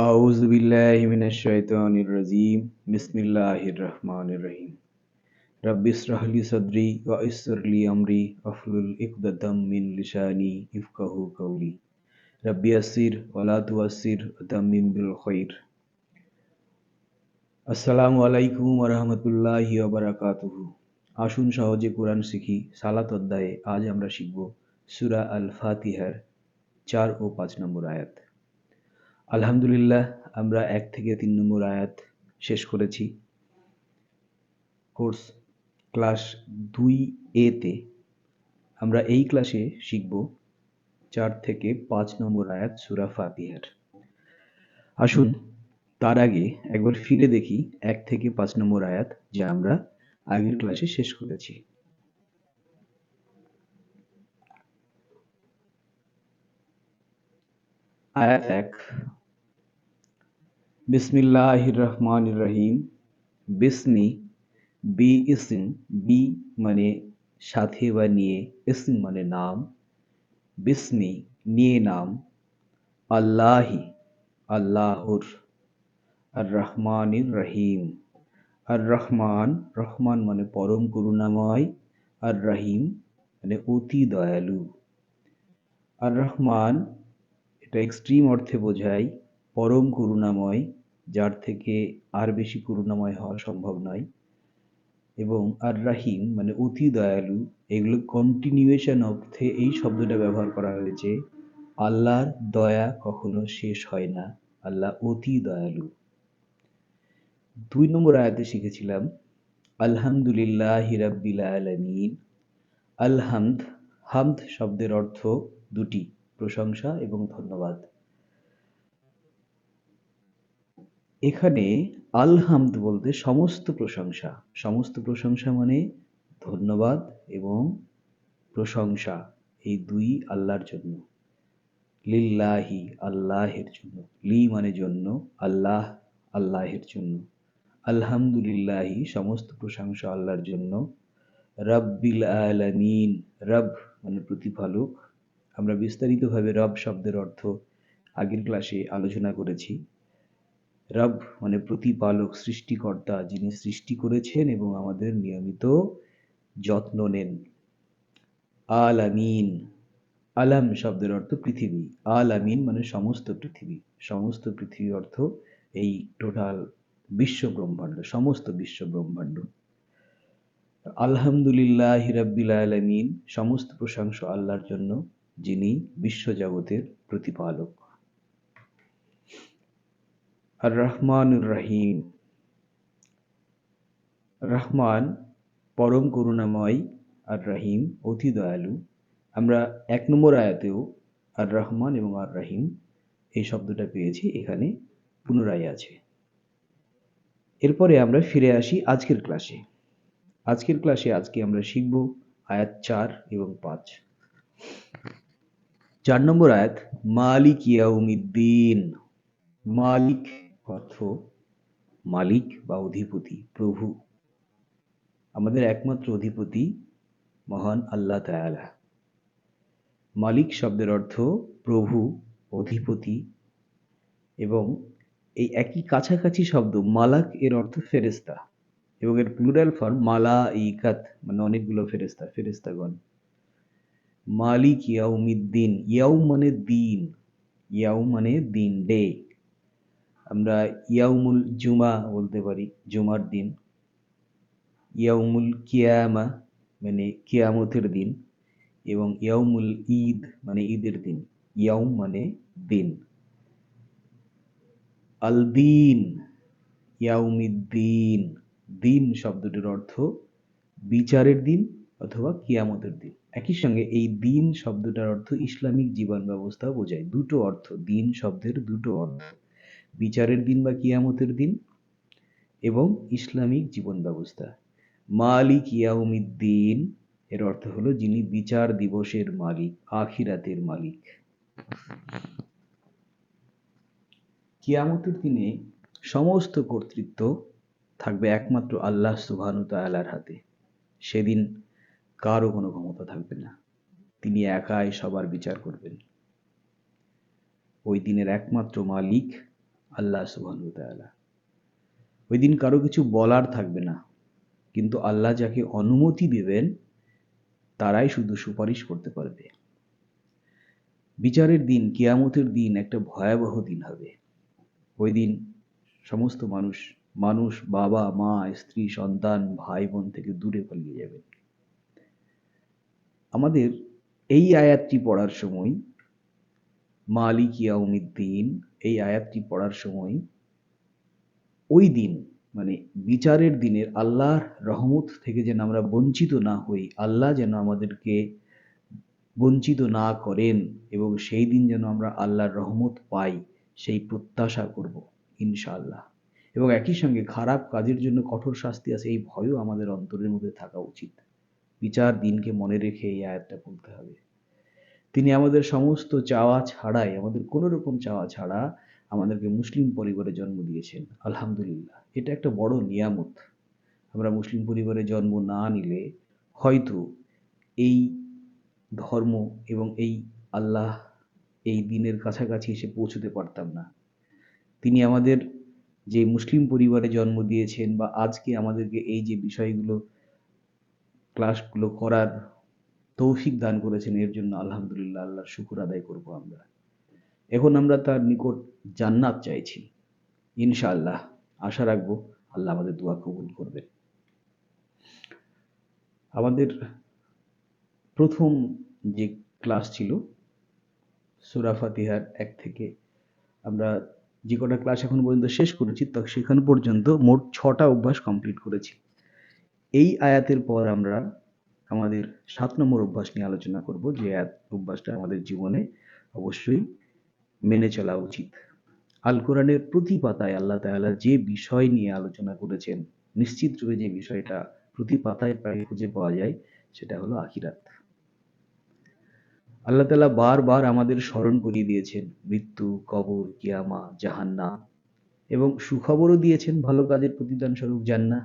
আউযু বিল্লাহি মিনাশ শাইতানির রাজিম। বিসমিল্লাহির রহমানির রহিম রাব্বি ইশরাহ লি সাদরি ওয়া ইয়াসসির লি আমরি ওয়াহলুল ইকদাতাম মিন লিসানি ইফকাহু কওলি। রাব্বি ইয়াসসির ওয়া লা তুয়াসসির তামিম বিল খাইর আসসালামু আলাইকুম ওয়া রাহমাতুল্লাহি আসুন সহজে কোরআন শিখি, সালাত অধ্যায়ে আজ আমরা শিখব সুরা আল ফাতিহার চার ও পাঁচ নম্বর আয়াত। আলহামদুলিল্লাহ, আমরা এক থেকে তিন নম্বর আয়াত শেষ করেছি। কোর্স ক্লাস দুই এতে আমরা এই ক্লাসে শিখব চার থেকে পাঁচ নম্বর আয়াত সুরা ফাতিহার। আসুন, তার আগে একবার ফিরে দেখি এক থেকে পাঁচ নম্বর আয়াত যা আমরা আগের ক্লাসে শেষ করেছি। আয়াত এক বিসমিল্লাহ রহমান রহিম বিসমি, বি ইসিম, বি মানে সাথে বা নিয়ে, ইসিম মানে নাম। বিসমি, নিয়ে নাম। আল্লাহি, আল্লাহর। আর রহমানির রহিম আর রহমান রহমান মানে পরম করুণাময়। আর রহিম মানে অতি দয়ালু। আর রহমান এটা এক্সট্রিম অর্থে বোঝায় পরম করুণাময়। যার থেকে আর বেশি করুণাময় হওয়া সম্ভব নয়। এবং আর রাহিম মানে অতি দয়ালু, এগুলো কন্টিনিউয়েশন অর্থে এই শব্দটা ব্যবহার করা হয়েছে, আল্লাহর দয়া কখনো শেষ হয় না, আল্লাহ অতি দয়ালু। দুই নম্বর আয়াতে শিখেছিলাম, আলহামদুলিল্লাহ হিরাব্বিল আলমিন। আলহামদ, হামদ শব্দের অর্থ দুটি, প্রশংসা এবং ধন্যবাদ। এখানে আলহামদ বলতে সমস্ত প্রশংসা। সমস্ত প্রশংসা মানে ধন্যবাদ এবং প্রশংসা, এই দুই আল্লাহর জন্য। লিল্লাহি, আল্লাহের জন্য। লি মানে জন্য, আল্লাহ, আল্লাহের জন্য। আলহামদুলিল্লাহি, সমস্ত প্রশংসা আল্লাহর জন্য। রব্বিল আলামিন, রব মানে প্রতিপালক। আমরা বিস্তারিতভাবে রব শব্দের অর্থ আগের ক্লাসে আলোচনা করেছি। রব মানে প্রতিপালক, সৃষ্টিকর্তা যিনি সৃষ্টি করেছেন এবং আমাদের নিয়মিত যত্ন নেন। আল আমিন আলাম শব্দের অর্থ পৃথিবী। আল আমিন মানে সমস্ত পৃথিবী। সমস্ত পৃথিবী অর্থ এই টোটাল বিশ্ব ব্রহ্মাণ্ড, সমস্ত বিশ্ব ব্রহ্মাণ্ড। আলহামদুলিল্লাহ হিরাব্বিল আলমিন, সমস্ত প্রশংসা আল্লাহর জন্য যিনি বিশ্বজগতের প্রতিপালক। আর রহমানুর রহিম রহমান পরম করুণাময় আর রহিম অতি দয়ালু। আমরা এক নম্বর আয়াতেও আর রহমান এবং আর রহিম এই শব্দটা পেয়েছি, এখানে পুনরায় আছে। এরপরে আমরা ফিরে আসি আজকের ক্লাসে। আজকের ক্লাসে আজকে আমরা শিখব আয়াত চার এবং পাঁচ। চার নম্বর আয়াত, মালিক ইয়াউমিদ্দিন। মালিক অর্থ মালিক বা অধিপতি, প্রভু। আমাদের একমাত্র অধিপতি মহান আল্লাহ তায়ালা মালিক শব্দের অর্থ প্রভু, অধিপতি এবং এই একই কাছাকাছি শব্দ মালাক এর অর্থ ফেরেস্তা এবং এর প্লুরাল ফর্ম মালা ইকাত মানে অনেকগুলো ফেরেস্তা ফেরেস্তাগণ মালিক ইয়াউমিদ্দিন ইয়াউ মানে দিন ইয়াউ মানে দিন, ডে। আমরা ইয়াউমুল জুমা বলতে পারি, জুমার দিন। ইয়াউমুল কিয়ামা মানে কিয়ামতের দিন এবং ইয়াউমুল ঈদ মানে ঈদের দিন। ইয়াউম মানে দিন। আল দিন ইয়াউমিদ্দিন দিন শব্দটির অর্থ বিচারের দিন অথবা কিয়ামতের দিন। একই সঙ্গে এই দিন শব্দটার অর্থ ইসলামিক জীবন ব্যবস্থা বোঝায়। দুটো অর্থ, দিন শব্দের দুটো অর্থ। বিচারের দিন বা কিয়ামতের দিন এবং ইসলামিক জীবন ব্যবস্থা। মালিক ইয়াউমিদ্দিন, এর অর্থ হলো যিনি বিচার দিবসের মালিক, আখিরাতের মালিক। কিয়ামতের দিনে সমস্ত কর্তৃত্ব থাকবে একমাত্র আল্লাহ সুবহানু তাআলার হাতে। সেদিন কারও কোনো ক্ষমতা থাকবে না। তিনি একাই সবার বিচার করবেন। ওই দিনের একমাত্র মালিক আল্লাহ তাআলা। ওই দিন কারও কিছু বলার থাকবে না, কিন্তু আল্লাহ যাকে অনুমতি দেবেন, তারাই শুধু সুপারিশ করতে পারবে। বিচারের দিন, কিয়ামতের দিন একটা ভয়াবহ দিন হবে। ওই দিন সমস্ত মানুষ মানুষ, বাবা, মা, স্ত্রী, সন্তান ভাই বোন থেকে দূরে পালিয়ে যাবেন। আমাদের এই আয়াতটি পড়ার সময় মালিক ইয়াউমিদ্দিন এই আয়াতটি পড়ার সময় ওই দিন মানে বিচারের দিনের আল্লাহর রহমত থেকে যেন আমরা বঞ্চিত না হই, আল্লাহ যেন আমাদেরকে বঞ্চিত না করেন এবং সেই দিন যেন আমরা আল্লাহর রহমত পাই, সেই প্রত্যাশা করব, ইনশাআল্লাহ। এবং একই সঙ্গে খারাপ কাজের জন্য কঠোর শাস্তি আছে, এই ভয়ও আমাদের অন্তরের মধ্যে থাকা উচিত। বিচার দিনকে মনে রেখে এই আয়াতটা বলতে হবে। তিনি আমাদের সমস্ত চাওয়া ছাড়াই, আমাদের কোনো রকম চাওয়া ছাড়া আমাদেরকে মুসলিম পরিবারে জন্ম দিয়েছেন। আলহামদুলিল্লাহ। এটা একটা বড় নিয়ামত। আমরা মুসলিম পরিবারে জন্ম না নিলে হয়তো এই ধর্ম এবং এই আল্লাহ এই দিনের কাছাকাছি এসে পৌঁছতে পারতাম না। তিনি আমাদের যে মুসলিম পরিবারে জন্ম দিয়েছেন বা আজকে আমাদেরকে এই যে বিষয়গুলো ক্লাসগুলো করার তৌফিক দান করেছেন, এর জন্য আলহামদুলিল্লাহ, আল্লাহর শুকুর আদায় করব আমরা। এখন আমরা তার নিকট জান্নাত চাইছি। ইনশাআল্লাহ, আশা রাখব আল্লাহ আমাদের দোয়া কবুল করবেন আমাদের প্রথম যে ক্লাস ছিল, সুরা ফাতিহার এক থেকে, আমরা যে কটা ক্লাস এখন পর্যন্ত শেষ করেছি, তা সেখান পর্যন্ত মোট ছটা অভ্যাস কমপ্লিট করেছি। এই আয়াতের পর আমরা আমাদের সাত নম্বর অভ্যাস নিয়ে আলোচনা করব যে অভ্যাসটা আমাদের জীবনে অবশ্যই মেনে চলা উচিত। আল কোরআনের প্রতি পাতায় আল্লাহ তাআলা যে বিষয় নিয়ে আলোচনা করেছেন, নিশ্চিত রূপে যে বিষয়টা প্রতি পাতায় প্রায় খুঁজে পাওয়া যায়, সেটা হলো আখিরাত। আল্লাহ তালা বারবার আমাদের স্মরণ করিয়ে দিয়েছেন, মৃত্যু, কবর কিয়ামা জাহান্না এবং সুখবরও দিয়েছেন, ভালো কাজের প্রতিদান স্বরূপ জান্না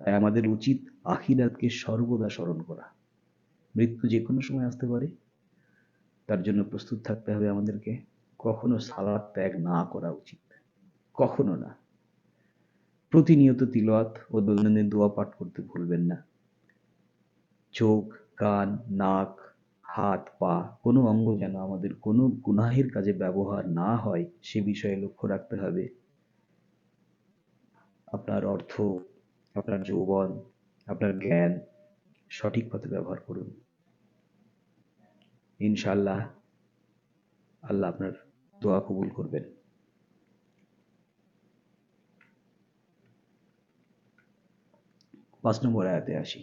তাই আমাদের উচিত আখিরাতকে সর্বদা স্মরণ করা। মৃত্যু যে কোনো সময় আসতে পারে। তার জন্য প্রস্তুত থাকতে হবে আমাদেরকে। কখনো সালাদ ত্যাগ না করা উচিত। কখনো না। প্রতিনিয়ত তিলওয়াত ও দৈনন্দিন দোয়া পাঠ করতে ভুলবেন না। চোখ, কান, নাক, হাত, পা, কোনো অঙ্গ যেন আমাদের কোনো গুনাহের কাজে ব্যবহার না হয়, সে বিষয়ে লক্ষ্য রাখতে হবে। আপনার অর্থ, আপনার যৌবন আপনার জ্ঞান সঠিক পথে ব্যবহার করুন। ইনশাল্লাহ আল্লাহ আপনার দোয়া কবুল করবেন। পাঁচ নম্বর আয়াতে আসি।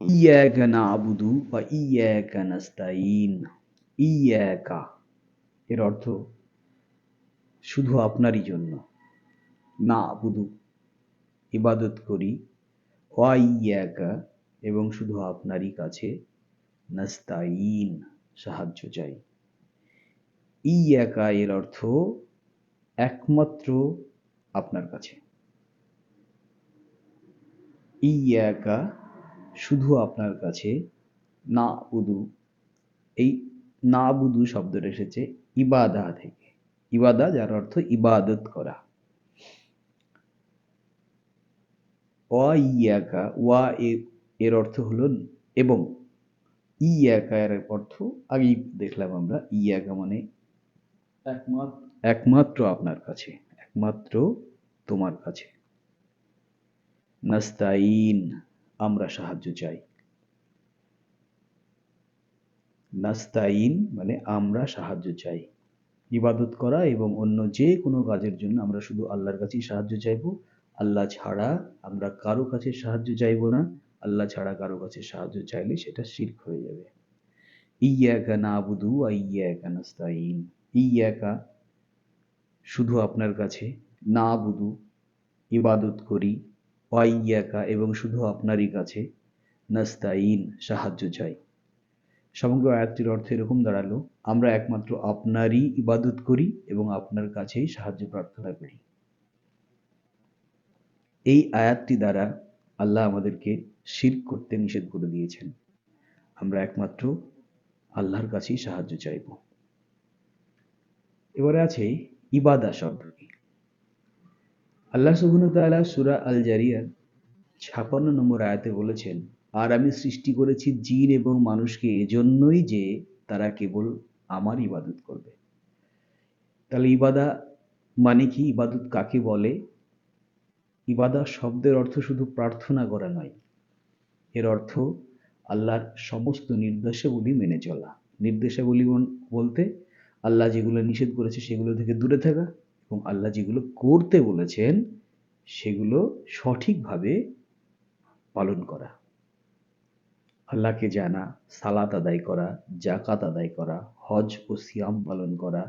ইয়াকা নাবুদু বা ইয়াকা নাস্তাইন ইয়াকা এর অর্থ শুধু আপনারই জন্য। না আবুদু ইবাদত করি ওয়া ইয়াকা এবং শুধু আপনারই কাছে নাস্তাইন সাহায্য চাই। ইয়াকা এর অর্থ একমাত্র আপনার কাছে। ইয়াকা শুধু আপনার কাছে না বুধু এই না বুধু শব্দটা এসেছে ইবাদা থেকে। ইবাদা যার অর্থ ইবাদত করা। ইয়াকা ওয়া এর অর্থ হলো এবং। ইয়াকা এর অর্থ আগেই দেখলাম আমরা ইয়াকা মানে একমাত্র। একমাত্র আপনার কাছে একমাত্র তোমার কাছে। নাস্তাইন আমরা সাহায্য চাই। নাস্তাইন মানে আমরা সাহায্য চাই। ইবাদত করা এবং অন্য যে কোনো কাজের জন্য আমরা শুধু আল্লাহর কাছেই সাহায্য চাইব। আল্লাহ ছাড়া আমরা কারও কাছে সাহায্য চাইব না। আল্লাহ ছাড়া কারও কাছে সাহায্য চাইলে সেটা শির্ক হয়ে যাবে। ইয়াকা না বুধু ইয়াকা নাস্তাইন ইয়াকা শুধু আপনার কাছে না বুধু ইবাদত করি ওয়াইয়াকা এবং শুধু আপনারই কাছে নাস্তাইন সাহায্য চাই। সমগ্র আয়াতটির অর্থ এরকম দাঁড়াল, আমরা একমাত্র আপনারই ইবাদত করি এবং আপনার কাছেই সাহায্য প্রার্থনা করি। এই আয়াতটি দ্বারা আল্লাহ আমাদেরকে শির করতে নিষেধ করে দিয়েছেন। আমরা একমাত্র আল্লাহর কাছেই সাহায্য চাইব। এবারে আছে ইবাদা শব্দটি আল্লাহ সুবহানাহু তাআলা সূরা আল জারিয়ার ছাপান্ন নম্বর আয়াতে বলেছেন, আর আমি সৃষ্টি করেছি জিন এবং মানুষকে এজন্যই যে তারা কেবল আমার ইবাদত করবে। তাহলে ইবাদা মানে কি? ইবাদত কাকে বলে? ইবাদা শব্দের অর্থ শুধু প্রার্থনা করা নয়। এর অর্থ আল্লাহর সমস্ত নির্দেশাবলী মেনে চলা। নির্দেশাবলী বলতে আল্লাহ যেগুলো নিষেধ করেছে সেগুলো থেকে দূরে থাকা এবং আল্লাহ যেগুলো করতে বলেছেন সেগুলো সঠিকভাবে পালন করা। আল্লাহকে জানা, সালাত আদায় করা জাকাত আদায় করা, হজ ও সিয়াম পালন করা,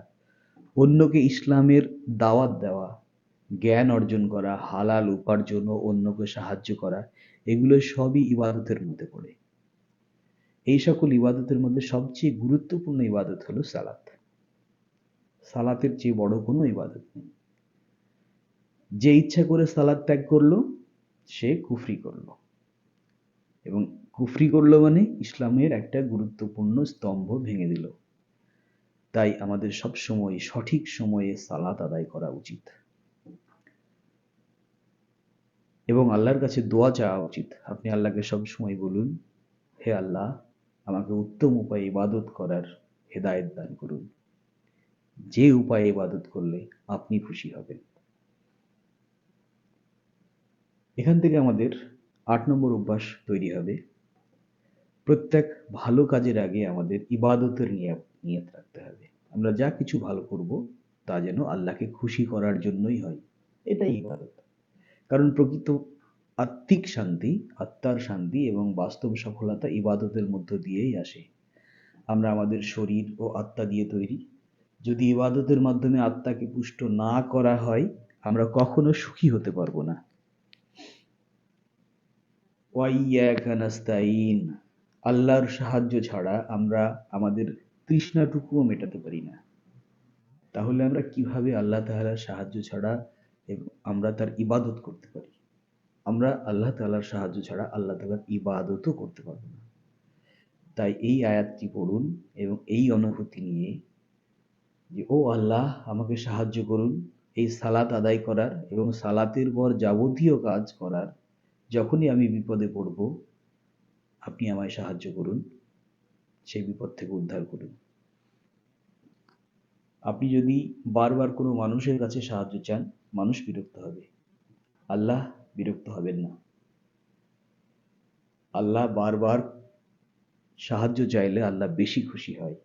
অন্যকে ইসলামের দাওয়াত দেওয়া জ্ঞান অর্জন করা, হালাল উপার্জন ও অন্যকে সাহায্য করা, এগুলো সবই ইবাদতের মধ্যে পড়ে। এই সকল ইবাদতের মধ্যে সবচেয়ে গুরুত্বপূর্ণ ইবাদত হলো সালাত। সালাতের চেয়ে বড় কোনো ইবাদত নেই। যে ইচ্ছা করে সালাদ ত্যাগ করল, সে কুফরি করল। এবং কুফরি করল মানে ইসলামের একটা গুরুত্বপূর্ণ স্তম্ভ ভেঙে দিল। তাই আমাদের সব সময় সঠিক সময়ে সালাত আদায় করা উচিত। এবং আল্লাহর কাছে দোয়া চাওয়া উচিত। আপনি আল্লাহকে সব সময় বলুন, হে আল্লাহ, আমাকে উত্তম উপায়ে ইবাদত করার হেদায়েত দান করুন। যে উপায়ে ইবাদত করলে আপনি খুশি হবেন। এখান থেকে আমাদের আট নম্বর অভ্যাস তৈরি হবে। প্রত্যেক ভালো কাজের আগে আমাদের ইবাদতের নিয়ত রাখতে হবে। আমরা যা কিছু ভালো করব, তা যেন আল্লাহকে খুশি করার জন্যই হয়। এটাই ইবাদত। কারণ প্রকৃত আত্মিক শান্তি, আত্মার শান্তি এবং বাস্তব সফলতা ইবাদতের মধ্য দিয়েই আসে। আমরা আমাদের শরীর ও আত্মা দিয়ে তৈরি। যদি ইবাদতের মাধ্যমে আত্মাকে পুষ্ট না করা হয়, আমরা কখনো সুখী হতে পারব না। আল্লাহর সাহায্য ছাড়া আমরা আমাদের তৃষ্ণাটুকুও মেটাতে পারি না। তাহলে আমরা কীভাবে আল্লাহ তাআলার সাহায্য ছাড়া আমরা তার ইবাদত করতে পারি। আমরা আল্লাহ তালার সাহায্য ছাড়া আল্লাহ তালার ইবাদতও করতে পারব না। তাই এই আয়াতটি পড়ুন এবং এই অনুভূতি নিয়ে যে, ও আল্লাহ, আমাকে সাহায্য করুন এই সালাত আদায় করার এবং সালাতের পর যাবতীয় কাজ করার। যখনই আমি বিপদে পড়ব, আপনি আমায় সাহায্য করুন। সেই বিপদ থেকে উদ্ধার করুন। আপনি যদি বারবার কোনো মানুষের কাছে সাহায্য চান মানুষ বিরক্ত হবে। আল্লাহ বিরক্ত হবেন না। আল্লাহ বারবার সাহায্য চাইলে আল্লাহ বেশি খুশি হয়।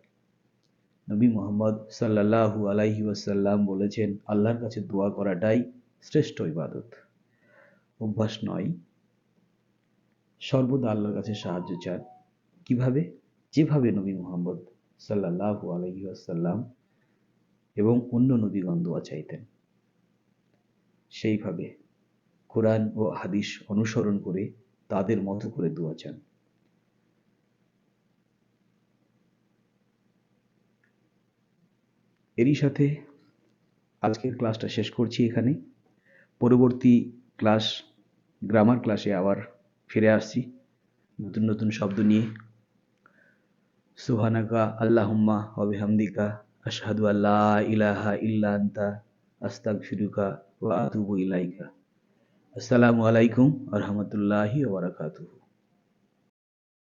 নবী মোহাম্মদ সাল্লাহু আলাইহি ওয়াসাল্লাম বলেছেন, আল্লাহর কাছে দোয়া করাটাই শ্রেষ্ঠ ইবাদত। অভ্যাস নয়। সর্বদা আল্লাহর কাছে সাহায্য চান। কীভাবে? যেভাবে নবী মোহাম্মদ সাল্লাহু আলাইহি ওয়াসাল্লাম এবং অন্য নবীগণ দোয়া চাইতেন। সেইভাবে কোরআন ও হাদিস অনুসরণ করে তাদের মতো করে দোয়া চান। এরই সাথে আজকের ক্লাসটা শেষ করছি এখানে। পরবর্তী ক্লাস, গ্রামার ক্লাসে আবার ফিরে আসছি নতুন নতুন শব্দ নিয়ে। সুহানাকা আল্লাহুম্মা অবিহামদিকা আশহাদু আল্লাহ ইলাহা ইল্লা আস্তাক আস্তাগফিরুকা ওয়া ইলাইকা। আসসালামু আলাইকুম রাহমাতুল্লাহি ওয়া বারাকাতুহু।